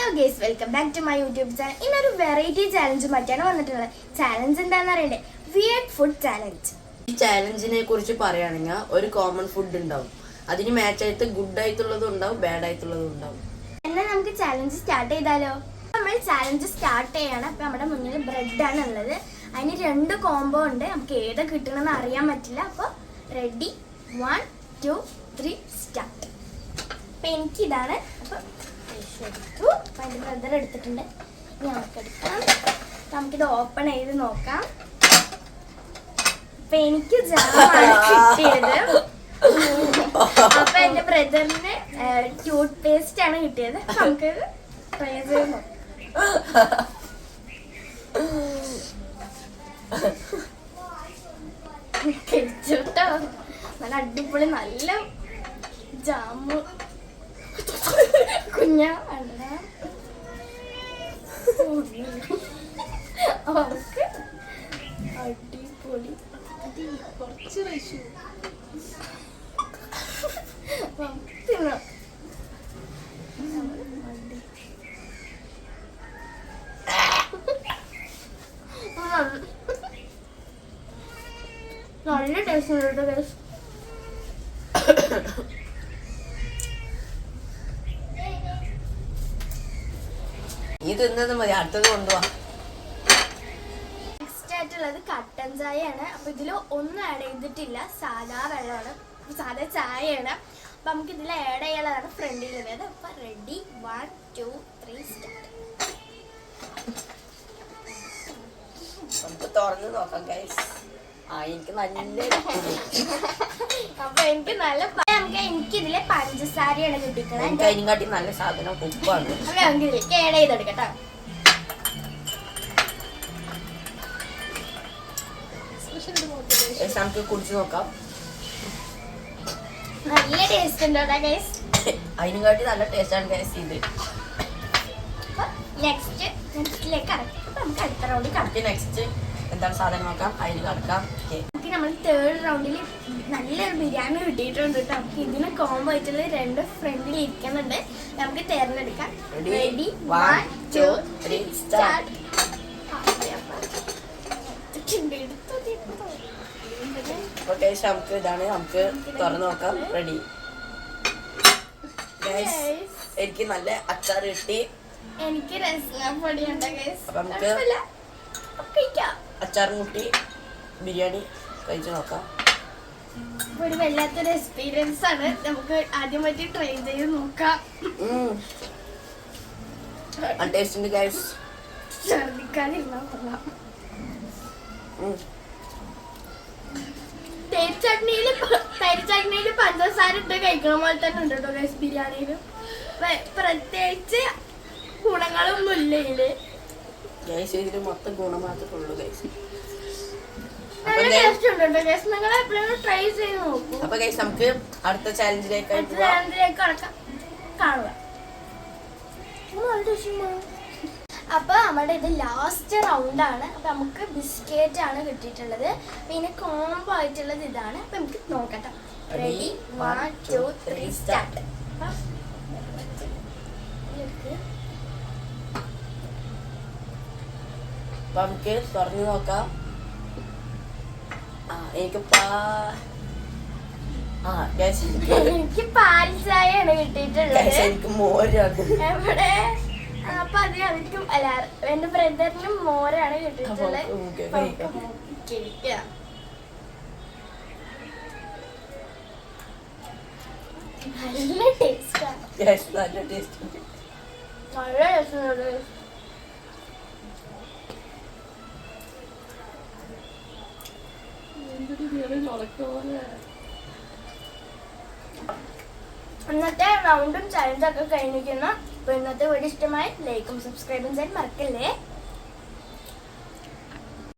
Hello guys welcome back to my YouTube channel ഇന്നൊരു variety challenge മറ്റാണ് വന്നിട്ടുള്ളത്. Challenge എന്താണെന്ന് അറിയണ്ടേ? വിയർഡ് ഫുഡ് ചാലഞ്ച് ഈ ചാലഞ്ചിനെ കുറിച്ച് പറയുകയാണെങ്കിൽ ഒരു കോമൺ ഫുഡ് ഉണ്ടാവും. അതിന് മാച്ച് ആയിട്ട് ഗുഡ് ആയിട്ടുള്ളതും ഉണ്ടാവും ബാഡ് ആയിട്ടുള്ളതും ഉണ്ടാവും. എന്നാൽ നമുക്ക് ചാലഞ്ച് സ്റ്റാർട്ട് ചെയ്താലോ? നമ്മൾ ചാലഞ്ച് സ്റ്റാർട്ട് ചെയ്യാണ്. അപ്പം നമ്മുടെ മുന്നിൽ ബ്രെഡ് ആണ് ഉള്ളത്. അതിന് രണ്ട് കോംബോ ഉണ്ട്. നമുക്ക് ഏതാ കിട്ടണമെന്ന് അറിയാൻ പറ്റില്ല. അപ്പോൾ ready one two three start അപ്പം എനിക്കിതാണ്. അപ്പം എടുത്തു അപ്പം എന്റെ ബ്രദർ എടുത്തിട്ടുണ്ട്. ഇനി നമുക്ക് എടുക്കാം. അപ്പം നമുക്കിത് ഓപ്പൺ ചെയ്ത് നോക്കാം. അപ്പൊ എനിക്ക് ജാമാണ് കിട്ടിയത്. അപ്പൊ എന്റെ ബ്രദറിന് ടൂത്ത് പേസ്റ്റ് ആണ് കിട്ടിയത്. നമുക്ക് ട്രൈ ചെയ്ത് നോക്കാം. കഴിച്ചോട്ടോ നല്ല അടിപൊളി നല്ല ജാമു. കുഞ്ഞ. അല്ല അവർക്ക് അടിപൊളി. കുറച്ച് കഴിച്ചു തിന്നാം നല്ല ടേസ്റ്റ് ഉണ്ട് കേട്ടോ നീ തിന്നത് മതി അടുത്തത് കൊണ്ടുപോവാ നെക്സ്റ്റ് ആയിട്ടുള്ളത് കട്ടൻ ചായയാണ്. അപ്പൊ ഇതിൽ ഒന്നും ആഡ് ചെയ്തിട്ടില്ല. സാധാ വെള്ളമാണ്. സാധാ ചായയാണ്. അപ്പൊ നമുക്ക് ഇതിൽ ആഡ് ചെയ്യാനുള്ളതാണ് ഫ്രണ്ടിൽ വരുന്നത്. അപ്പൊ ready one two three start നമുക്ക് തുറന്ന് നോക്കാം ഗൈസ് ആ എനിക്ക് നല്ല അപ്പൊ എനിക്ക് നല്ല പ- എനിക്ക് ഇതിലെ പഞ്ചസാരയാണ് കിട്ടിക്കുന്നത് അതിനെക്കാട്ടി നല്ല സാധനം ഉപ്പാണ് ആഡ് ചെയ്തെടുക്കട്ടോ നമുക്ക് കുടിച്ച് നോക്കാം. നല്ല ടേസ്റ്റ് ഉണ്ട് ഗൈസ് അതിനെക്കാട്ടി നല്ല ടേസ്റ്റാണ് ഗൈസ് ഇത്. നെക്സ്റ്റ് നെക്സ്റ്റിലേക്ക് നമുക്ക് അടുത്ത റൗണ്ട് നെക്സ്റ്റ് എന്താണ് സാധനം നോക്കാം? അതിൽ കടക്കാം നമുക്ക് നമ്മൾ തേർഡ് റൗണ്ടിൽ നല്ലൊരു ബിരിയാണി കിട്ടിയിട്ടുണ്ട് കേട്ടോ. നമുക്ക് ഇതിന് കോംബോ ആയിട്ടുള്ള രണ്ട് ഫ്രണ്ടിൽ ഇരിക്കുന്നുണ്ട്. നമുക്ക് തിരഞ്ഞെടുക്കാം. Ready one two three start നമുക്ക് ഇതാണ്. നമുക്ക് തുറന്നു നോക്കാം. റെഡി എനിക്ക് നല്ല അച്ചാർ കിട്ടി. എനിക്ക് രസപ്പൊടി ഉണ്ട് നമുക്ക് കഴിക്കാം. അച്ചാറും കൂട്ടി ബിരിയാണി കഴിച്ച് നോക്കാം. ഒരു വല്ലാത്തൊരു എക്സ്പീരിയൻസ് ആണ്. നമുക്ക് ആദ്യമായിട്ട് ട്രൈ ചെയ്ത് നോക്കാം. ടേസ്റ്റ് ഗൈസ് ഛർദിക്കാതിരുന്നാ കൊള്ളാം. പഞ്ചസാര ഇട്ട് കഴിക്കണ പോലെ തന്നെ ഉണ്ട് കേട്ടോ ഗൈസ് ബിരിയാണിയിലും. പ്രത്യേകിച്ച് ഗുണങ്ങളൊന്നും ഇല്ല ഇതിൽ. ഗൈസ് ഇതിൽ മൊത്തം ഗുണം മാത്രമേ ഉള്ളൂ ഗൈസ് അപ്പൊ ഗൈസ് നമുക്ക് അടുത്ത ചാലഞ്ചിലേക്ക് അപ്പൊ നമ്മുടെ ഇത് ലാസ്റ്റ് റൗണ്ട് ആണ്. അപ്പൊ നമുക്ക് ബിസ്ക്കറ്റ് ആണ് കിട്ടിയിട്ടുള്ളത്. പിന്നെ കോംബോ ആയിട്ടുള്ളത് ഇതാണ്. അപ്പൊ നമുക്ക് നോക്കട്ടെ. Ready one two three start അപ്പൊ നമുക്ക് തുറന്ന് നോക്കാം. ആ എനിക്ക് പാ ആ എനിക്ക് എനിക്ക് പാൽ ചായയാണ് കിട്ടിയിട്ടുള്ളത്. എനിക്ക് മോരാണ്. എവിടെ? അപ്പൊ അത് അവർക്ക് അല്ല എന്റെ ബ്രദറിനും മോരാണ് കിട്ടിയിട്ടുള്ളത്. നല്ല ടേസ്റ്റാണ് നല്ല ടേസ്റ്റ് ഇന്നത്തെ റൗണ്ടും ചലഞ്ചൊക്കെ കഴിഞ്ഞിരിക്കുന്ന കഴിഞ്ഞിരിക്കുന്നു. അപ്പൊ ഇന്നത്തെ വീഡിയോ ഇഷ്ടമായി ലൈക്കും സബ്സ്ക്രൈബും ചെയ്യാൻ മറക്കല്ലേ?